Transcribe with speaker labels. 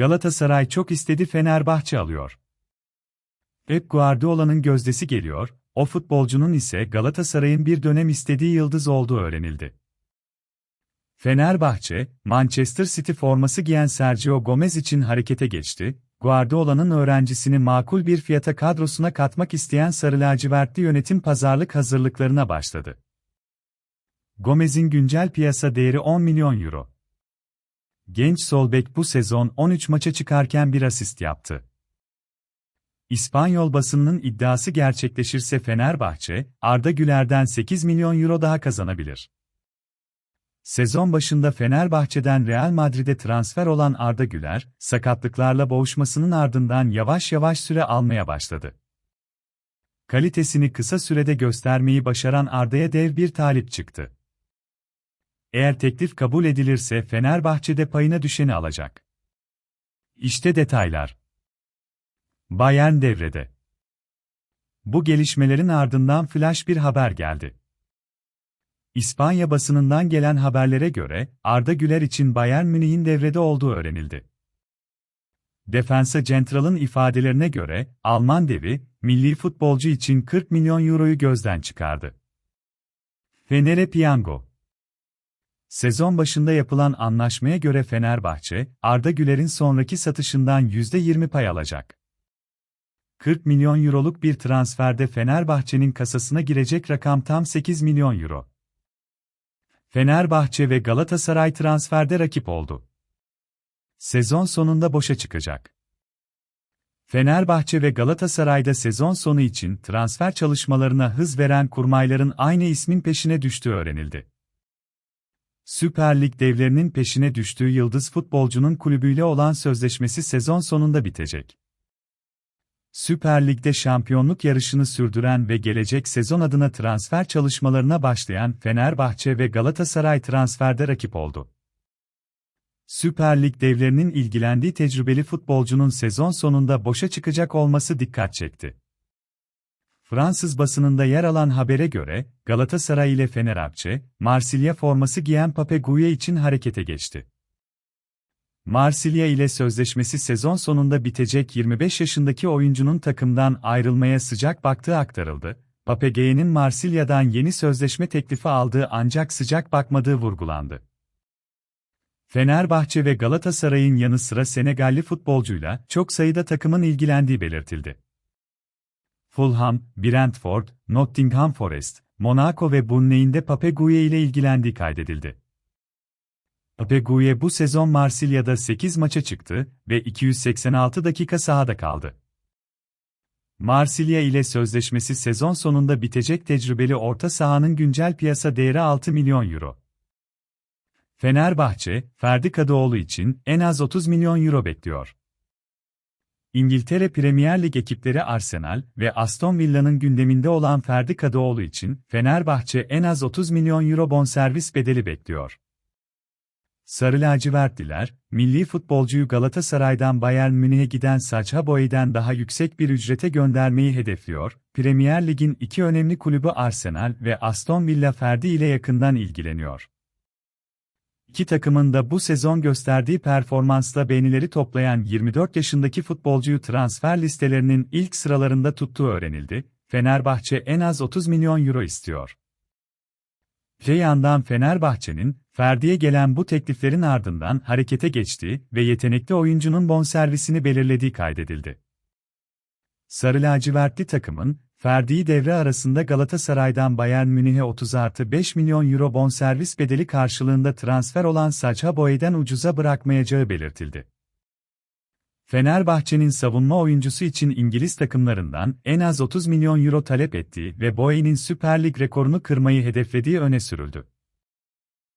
Speaker 1: Galatasaray çok istedi Fenerbahçe alıyor. Pep Guardiola'nın gözdesi geliyor, o futbolcunun ise Galatasaray'ın bir dönem istediği yıldız olduğu öğrenildi. Fenerbahçe, Manchester City forması giyen Sergio Gomez için harekete geçti, Guardiola'nın öğrencisini makul bir fiyata kadrosuna katmak isteyen Sarı Lacivertli yönetim pazarlık hazırlıklarına başladı. Gomez'in güncel piyasa değeri 10 milyon euro. Genç solbek bu sezon 13 maça çıkarken bir asist yaptı. İspanyol basınının iddiası gerçekleşirse Fenerbahçe, Arda Güler'den 8 milyon euro daha kazanabilir. Sezon başında Fenerbahçe'den Real Madrid'e transfer olan Arda Güler, sakatlıklarla boğuşmasının ardından yavaş yavaş süre almaya başladı. Kalitesini kısa sürede göstermeyi başaran Arda'ya dev bir talip çıktı. Eğer teklif kabul edilirse Fenerbahçe'de payına düşeni alacak. İşte detaylar. Bayern devrede. Bu gelişmelerin ardından flash bir haber geldi. İspanya basınından gelen haberlere göre Arda Güler için Bayern Münih'in devrede olduğu öğrenildi. Defensa Central'ın ifadelerine göre Alman devi milli futbolcu için 40 milyon euroyu gözden çıkardı. Fener'e piyango Sezon başında yapılan anlaşmaya göre Fenerbahçe, Arda Güler'in sonraki satışından %20 pay alacak. 40 milyon euroluk bir transferde Fenerbahçe'nin kasasına girecek rakam tam 8 milyon euro. Fenerbahçe ve Galatasaray transferde rakip oldu. Sezon sonunda boşa çıkacak. Fenerbahçe ve Galatasaray'da sezon sonu için transfer çalışmalarına hız veren kurmayların aynı ismin peşine düştüğü öğrenildi. Süper Lig devlerinin peşine düştüğü yıldız futbolcunun kulübüyle olan sözleşmesi sezon sonunda bitecek. Süper Lig'de şampiyonluk yarışını sürdüren ve gelecek sezon adına transfer çalışmalarına başlayan Fenerbahçe ve Galatasaray transferde rakip oldu. Süper Lig devlerinin ilgilendiği tecrübeli futbolcunun sezon sonunda boşa çıkacak olması dikkat çekti. Fransız basınında yer alan habere göre, Galatasaray ile Fenerbahçe, Marsilya forması giyen Pape Guye için harekete geçti. Marsilya ile sözleşmesi sezon sonunda bitecek 25 yaşındaki oyuncunun takımdan ayrılmaya sıcak baktığı aktarıldı. Papege'nin Marsilya'dan yeni sözleşme teklifi aldığı ancak sıcak bakmadığı vurgulandı. Fenerbahçe ve Galatasaray'ın yanı sıra Senegalli futbolcuyla çok sayıda takımın ilgilendiği belirtildi. Fulham, Brentford, Nottingham Forest, Monaco ve Burnley'in Pape Guye ile ilgilendiği kaydedildi. Apeguye bu sezon Marsilya'da 8 maça çıktı ve 286 dakika sahada kaldı. Marsilya ile sözleşmesi sezon sonunda bitecek tecrübeli orta sahanın güncel piyasa değeri 6 milyon euro. Fenerbahçe, Ferdi Kadıoğlu için en az 30 milyon euro bekliyor. İngiltere Premier Lig ekipleri Arsenal ve Aston Villa'nın gündeminde olan Ferdi Kadıoğlu için Fenerbahçe en az 30 milyon euro bonservis bedeli bekliyor. Sarı lacivertliler, milli futbolcuyu Galatasaray'dan Bayern Münih'e giden Sacha Boey'den daha yüksek bir ücrete göndermeyi hedefliyor. Premier Lig'in iki önemli kulübü Arsenal ve Aston Villa Ferdi ile yakından ilgileniyor. İki takımın da bu sezon gösterdiği performansla beğenileri toplayan 24 yaşındaki futbolcuyu transfer listelerinin ilk sıralarında tuttuğu öğrenildi. Fenerbahçe en az 30 milyon euro istiyor. Öte yandan Fenerbahçe'nin, Ferdi'ye gelen bu tekliflerin ardından harekete geçtiği ve yetenekli oyuncunun bonservisini belirlediği kaydedildi. Sarı lacivertli takımın, Ferdi'yi devre arasında Galatasaray'dan Bayern Münih'e 30 artı 5 milyon euro bonservis bedeli karşılığında transfer olan Sacha Boey'den ucuza bırakmayacağı belirtildi. Fenerbahçe'nin savunma oyuncusu için İngiliz takımlarından en az 30 milyon euro talep ettiği ve Boey'nin Süper Lig rekorunu kırmayı hedeflediği öne sürüldü.